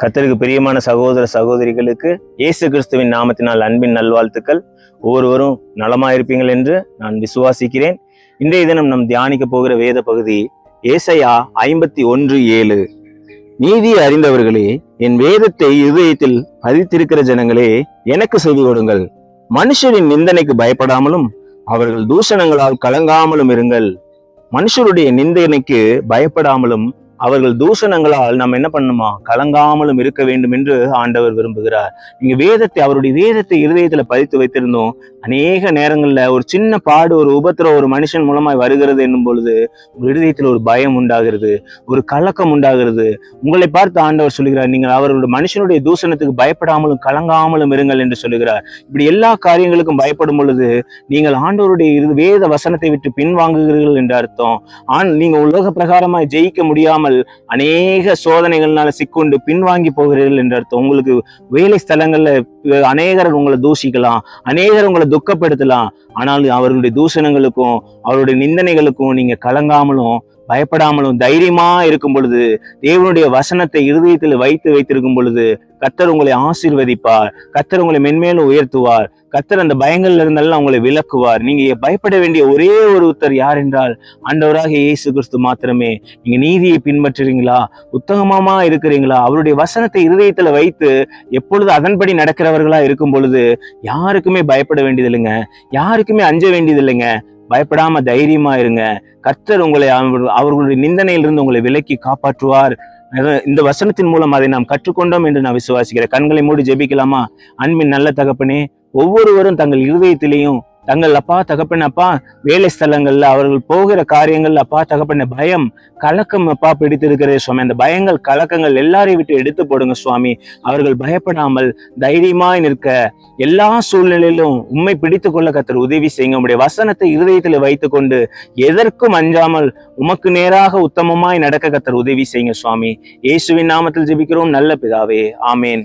கத்தருக்கு பிரியமான சகோதர சகோதரிகளுக்கு இயேசு கிறிஸ்துவின் நாமத்தினால் அன்பின் நல்வாழ்த்துக்கள். ஒவ்வொருவரும் நலமாயிருப்பீங்கள் என்று நான் விசுவாசிக்கிறேன். இன்றைய தினம் நம் தியானிக்க போகிற வேத பகுதி ஏசையா ஐம்பத்தி ஒன்று ஏழு. நீதி அறிந்தவர்களே என் வேதத்தை இருதயத்தில் பதித்திருக்கிற ஜனங்களே எனக்கு செய்து கொடுங்கள். மனுஷரின் நிந்தனைக்கு பயப்படாமலும் அவர்கள் தூஷணங்களால் கலங்காமலும் இருங்கள். மனுஷருடைய நிந்தனைக்கு பயப்படாமலும் அவர்கள் தூஷணங்களால் நம்ம என்ன பண்ணணுமா கலங்காமலும் இருக்க வேண்டும் என்று ஆண்டவர் விரும்புகிறார். நீங்க வேதத்தை அவருடைய வேதத்தை இருதயத்துல பதித்து வைத்திருந்தோம். அநேக நேரங்கள்ல ஒரு சின்ன பாடு ஒரு உபத்திரம் ஒரு மனுஷன் மூலமாய் வருகிறது என்னும் பொழுது உங்கள் இருதயத்தில் ஒரு பயம் உண்டாகிறது ஒரு கலக்கம் உண்டாகிறது. உங்களை பார்த்து ஆண்டவர் சொல்லுகிறார் நீங்கள் அவர்களுடைய மனுஷனுடைய தூஷணத்துக்கு பயப்படாமலும் கலங்காமலும் இருங்கள் என்று சொல்லுகிறார். இப்படி எல்லா காரியங்களுக்கும் பயப்படும் பொழுது நீங்கள் ஆண்டவருடைய இரு வேத வசனத்தை விட்டு பின்வாங்குகிறீர்கள் என்று அர்த்தம். ஆண் நீங்க உலக பிரகாரமாய் ஜெயிக்க இல்லாமல் அநேக சோதனைகள்னால சிக்கொண்டு பின்வாங்கி போகிறீர்கள் என்று அர்த்தம். உங்களுக்கு வேலை ஸ்தலங்கள்ல அநேகர் உங்களை தூஷிக்கலாம் அநேகர் உங்களை துக்கப்படுத்தலாம். ஆனால் அவர்களுடைய தூஷணங்களுக்கும் அவருடைய நிந்தனைகளுக்கும் நீங்க கலங்காமலும் பயப்படாமலும் தைரியமா இருக்கும் பொழுது தேவனுடைய வசனத்தை இருதயத்தில் வைத்து வைத்திருக்கும் பொழுது கத்தர் உங்களை ஆசீர்வதிப்பார். கத்தர் உங்களை மென்மேலும் உயர்த்துவார். கத்தர் அந்த பயங்கள்ல இருந்தாலும் உங்களை விளக்குவார் நீங்க பயப்பட வேண்டிய ஒரே ஒருத்தர் யார் என்றால் ஆண்டவராக இயேசு கிறிஸ்து மாத்திரமே. நீங்க நீதியை பின்பற்றுறீங்களா? உத்தமமா இருக்கிறீங்களா? அவருடைய வசனத்தை இருதயத்துல வைத்து எப்பொழுது அதன்படி நடக்கிறவர்களா இருக்கும் பொழுது யாருக்குமே பயப்பட வேண்டியதில்லைங்க. யாருக்குமே அஞ்ச வேண்டியதில்லைங்க. பயப்படாம தைரியமா இருங்க. கர்த்தர் உங்களை அவர்களுடைய நிந்தனையிலிருந்து உங்களை விலக்கி காப்பாற்றுவார். இந்த வசனத்தின் மூலம் அதை நாம் கற்றுக்கொண்டோம் என்று நான் விசுவாசிக்கிறேன். கண்களை மூடி ஜெபிக்கலாமா? அன்பின் நல்ல தகப்பனே ஒவ்வொருவரும் தங்கள் இருதயத்திலேயும் தங்கள் அப்பா தகப்பன் அப்பா வேலை ஸ்தலங்கள்ல அவர்கள் போகிற காரியங்கள்ல அப்பா தகப்பன பயம் கலக்கம் அப்பா பிடித்திருக்கிறது சுவாமி. அந்த பயங்கள் கலக்கங்கள் எல்லாரையும் விட்டு எடுத்து போடுங்க சுவாமி. அவர்கள் பயப்படாமல் தைரியமாய் நிற்க எல்லா சூழ்நிலையிலும் உண்மை பிடித்து கொள்ள கத்தர் உதவி செய்யுங்க. உங்களுடைய வசனத்தை இருதயத்தில் வைத்துக்கொண்டு எதற்கும் அஞ்சாமல் உமக்கு நேராக உத்தமமாய் நடக்க கத்தர் உதவி செய்யுங்க சுவாமி. இயேசுவின் நாமத்தில் ஜெபிக்கிறோம். நல்ல பிதாவே. ஆமேன்.